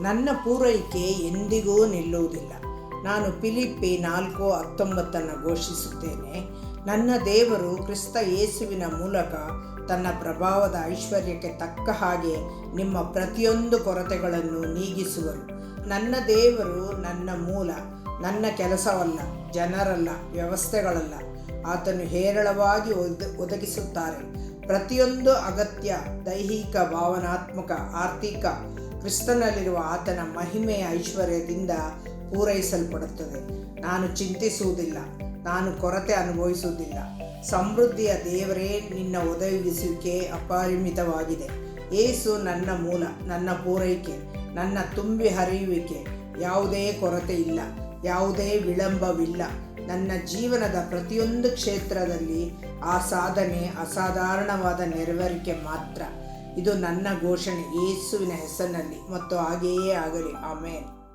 ನನ್ನ ಪೂರೈಕೆ ಎಂದಿಗೂ ನಿಲ್ಲುವುದಿಲ್ಲ. ನಾನು ಫಿಲಿಪ್ಪಿ ನಾಲ್ಕು ಹತ್ತೊಂಬತ್ತನ್ನು ಘೋಷಿಸುತ್ತೇನೆ. ನನ್ನ ದೇವರು ಕ್ರಿಸ್ತ ಯೇಸುವಿನ ಮೂಲಕ ತನ್ನ ಪ್ರಭಾವದ ಐಶ್ವರ್ಯಕ್ಕೆ ತಕ್ಕ ಹಾಗೆ ನಿಮ್ಮ ಪ್ರತಿಯೊಂದು ಕೊರತೆಗಳನ್ನು ನೀಗಿಸುವರು. ನನ್ನ ದೇವರು ನನ್ನ ಮೂಲ, ನನ್ನ ಕೆಲಸವಲ್ಲ, ಜನರಲ್ಲ, ವ್ಯವಸ್ಥೆಗಳಲ್ಲ. ಆತನು ಹೇರಳವಾಗಿ ಒದ, ಒದಗಿಸುತ್ತಾರೆ. ಪ್ರತಿಯೊಂದು ಅಗತ್ಯ ದೈಹಿಕ, ಭಾವನಾತ್ಮಕ, ಆರ್ಥಿಕ ಕ್ರಿಸ್ತನಲ್ಲಿರುವ ಆತನ ಮಹಿಮೆಯ ಐಶ್ವರ್ಯದಿಂದ ಪೂರೈಸಲ್ಪಡುತ್ತದೆ. ನಾನು ಚಿಂತಿಸುವುದಿಲ್ಲ, ನಾನು ಕೊರತೆ ಅನುಭವಿಸುವುದಿಲ್ಲ. ಸಮೃದ್ಧಿಯ ದೇವರೇ, ನಿನ್ನ ಒದಗಿಸುವಿಕೆ ಅಪರಿಮಿತವಾಗಿದೆ. ಏಸು ನನ್ನ ಮೂಲ, ನನ್ನ ಪೂರೈಕೆ, ನನ್ನ ತುಂಬಿ ಹರಿಯುವಿಕೆ. ಯಾವುದೇ ಕೊರತೆ ಇಲ್ಲ, ಯಾವುದೇ ವಿಳಂಬವಿಲ್ಲ. ನನ್ನ ಜೀವನದ ಪ್ರತಿಯೊಂದು ಕ್ಷೇತ್ರದಲ್ಲಿ ಆ ಸಾಧನೆ ಅಸಾಧಾರಣವಾದ ನೆರವೇರಿಕೆ ಮಾತ್ರ. ಇದು ನನ್ನ ಘೋಷಣೆ. ಯೇಸುವಿನ ಹೆಸರಿನಲ್ಲಿ ಮತ್ತು ಹಾಗೆಯೇ ಆಗಲಿ. ಆಮೇಲೆ